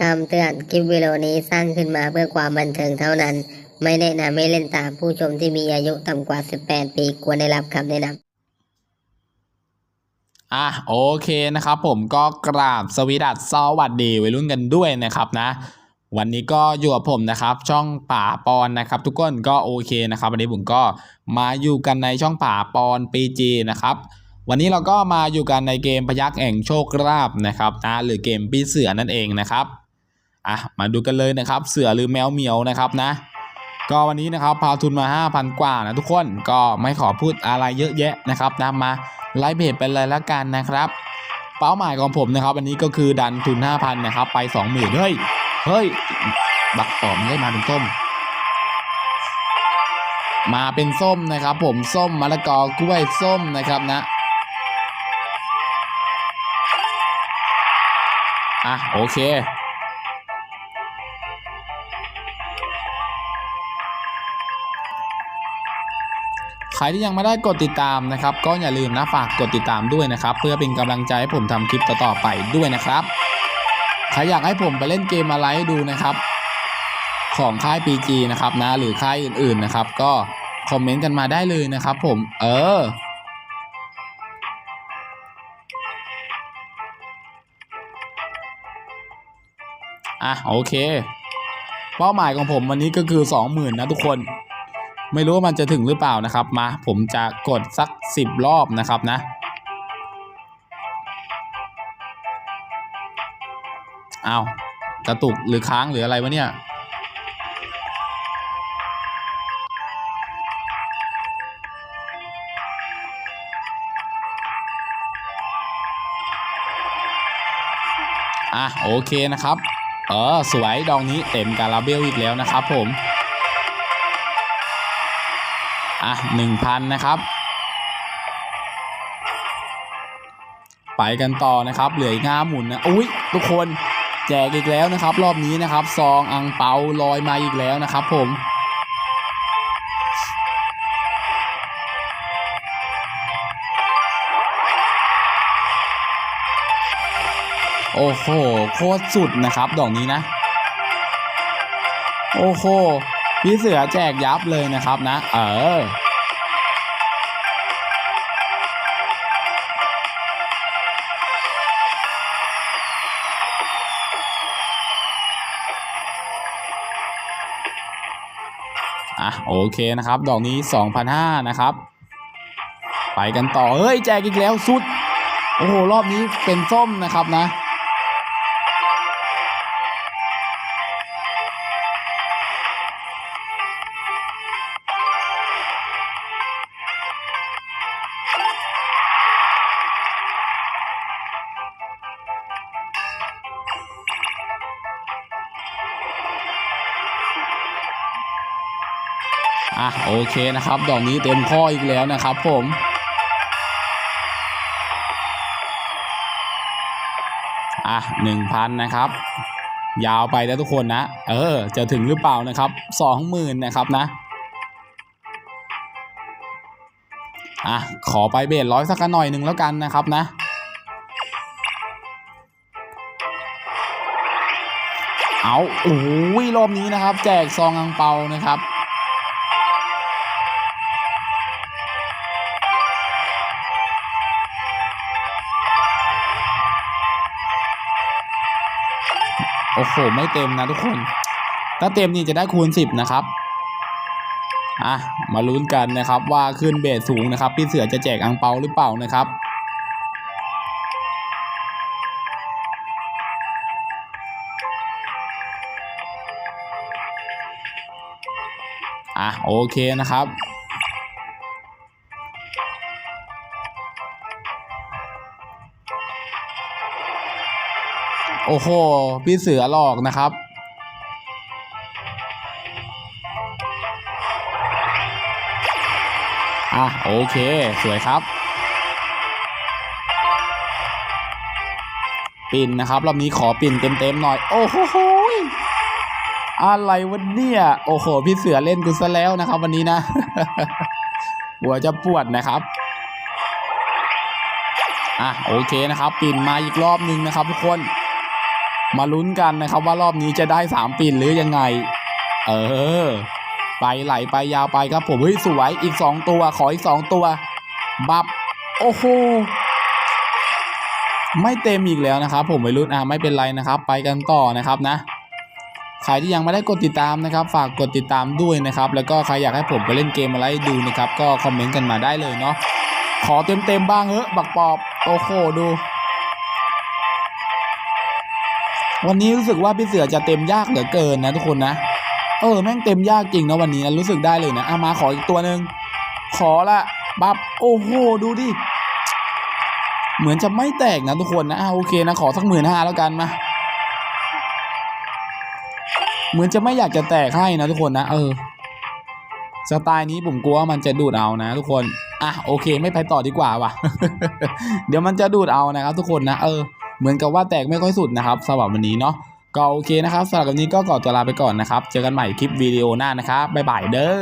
คำเตือนคลิปวิดีโอนี้สร้างขึ้นมาเพื่อความบันเทิงเท่านั้น ไม่แนะนำให้เล่นตามผู้ชมที่มีอายุต่ำกว่า 18 ปีควรได้รับคำแนะนำอะโอเคนะครับผมก็กราบสวีดัสสวัสดีวัยรุ่นกันด้วยนะครับนะ วันนี้ก็อยู่กับผมนะครับ ช่องป่าปอนนะครับ ทุกคนก็โอเคนะครับ วันนี้ผมก็มาอยู่กันในช่องป่าปอนปีจีนะครับวันนี้เราก็มาอยู่กันในเกมพยักแห่งโชคลาภนะครับนะหรือเกมปีเสือนั่นเองนะครับ อะมาดูกันเลยนะครับ เสือหรือแมวเหมียวนะครับนะ ก็วันนี้นะครับพาทุนมา 5,000 กว่านะทุกคนก็ไม่ขอพูดอะไรเยอะแยะนะครับนะมาไลฟ์เพจไปเลยแล้วกันนะครับเป้าหมายของผมนะครับวันนี้ก็คือดันทุน 5,000 นะครับ ไป 20,000เฮ้ยเฮ้ยบักปอมได้มาเป็นส้ม มาเป็นส้มนะครับ ผมส้มมะละกอกล้วยส้มนะครับนะอะโอเค ใครที่ยังไม่ได้กดติดตามนะครับ ก็อย่าลืมนะฝากกดติดตามด้วยนะครับ เพื่อเป็นกำลังใจให้ผมทำคลิปต่อๆไปด้วยนะครับใครอยากให้ผมไปเล่นเกมอะไรให้ดูนะครับ ของค่าย PG นะครับนะ หรือค่ายอื่นๆนะครับ ก็คอมเมนต์กันมาได้เลยนะครับผม เอออะโอเค เป้าหมายของผมวันนี้ก็คือ 20,000 นะทุกคน ไม่รู้ว่ามันจะถึงหรือเปล่านะครับมาผมจะกดสัก 10 รอบนะครับนะเอากระตุกหรือค้างหรืออะไรวะเนี่ยอะโอเคนะครับ เออสวยดองนี้เต็มการาเบลอีกแล้วนะครับผม อะหนึ่งพันนะครับ ไปกันต่อนะครับ เหลืออีกห้าหมุนนะอุ้ยทุกคนแจกอีกแล้วนะครับ รอบนี้นะครับ ซองอังเปาลอยมาอีกแล้วนะครับ ผมโอ้โห โคตรสุดนะครับ ดอกนี้นะ โอ้โห พี่เสือแจกยับเลยนะครับนะ เอออะโอเคนะครับ ดอกนี้ 2,500 นะครับ ไปกันต่อ เฮ้ย แจกอีกแล้วสุด โอ้โห รอบนี้เป็นส้มนะครับนะ อะโอเคนะครับ ดอกนี้เต็มข้ออีกแล้วนะครับผมอะหนึ่งพันนะครับ ยาวไปนะทุกคนนะ เออ จะถึงหรือเปล่านะครับสองหมื่นนะครับนะอะขอไปเบสร้อยสักหน่อยหนึ่งแล้วกันนะครับนะเอาโอ้ยรอบนี้นะครับ แจกซองอังเปานะครับ โอ้โห ไม่เต็มนะทุกคน ถ้าเต็มนี่จะได้คูณ 10 นะครับ อะ มาลุ้นกันนะครับ ว่าขึ้นเบสสูงนะครับ พี่เสือจะแจกอังเปาหรือเปล่านะครับอะโอเคนะครับ โอ้โห พี่เสือหลอกนะครับ อะ โอเค สวยครับ ปิ่นนะครับ รอบนี้ขอปิ่นเต็มๆหน่อย โอ้โหอะไรวะเนี่ย โอ้โห พี่เสือเล่นกูซะแล้วนะครับ วันนี้นะ หัวจะปวดนะครับอะโอเคนะครับ ปิ่นมาอีกรอบนึงนะครับทุกคน มาลุ้นกันนะครับว่ารอบนี้จะได้สามปิ่นหรือยังไง เออ ไปไหลไปยาวไปครับผมเฮ้ยสวยอีกสองตัวขออีกสองตัว บับ โอ้โหไม่เต็มอีกแล้วนะครับ ผมไม่รุ่นอะไม่เป็นไรนะครับ ไปกันต่อนะครับนะใครที่ยังไม่ได้กดติดตามนะครับ ฝากกดติดตามด้วยนะครับ แล้วก็ใครอยากให้ผมไปเล่นเกมอะไรดูนะครับ ก็คอมเมนต์กันมาได้เลยเนาะขอเต็มๆบ้างเฮ้บักปอบโอ้โหดู วันนี้รู้สึกว่าพี่เสือจะเต็มยากเหลือเกินนะทุกคนนะ เออแม่งเต็มยากจริงนะวันนี้นะรู้สึกได้เลยนะอามาขออีกตัวหนึ่งขอละบับโอ้โหดูดิ เหมือนจะไม่แตกนะทุกคนนะอะโอเคนะขอสักหมื่นห้าแล้วกันมาเหมือนจะไม่อยากจะแตกให้นะทุกคนนะ เออสไตล์นี้ผมกลัวว่ามันจะดูดเอานะ ทุกคน อะโอเค ไม่ไปต่อดีกว่าว่ะ เดี๋ยวมันจะดูดเอานะครับทุกคนนะ เออ เหมือนกับว่าแตกไม่ค่อยสุดนะครับสำหรับวันนี้เนาะก็โอเคนะครับสำหรับวันนี้ก็ขอตัวลาไปก่อนนะครับ เจอกันใหม่คลิปวิดีโอหน้านะครับบ๊ายบายเด้อ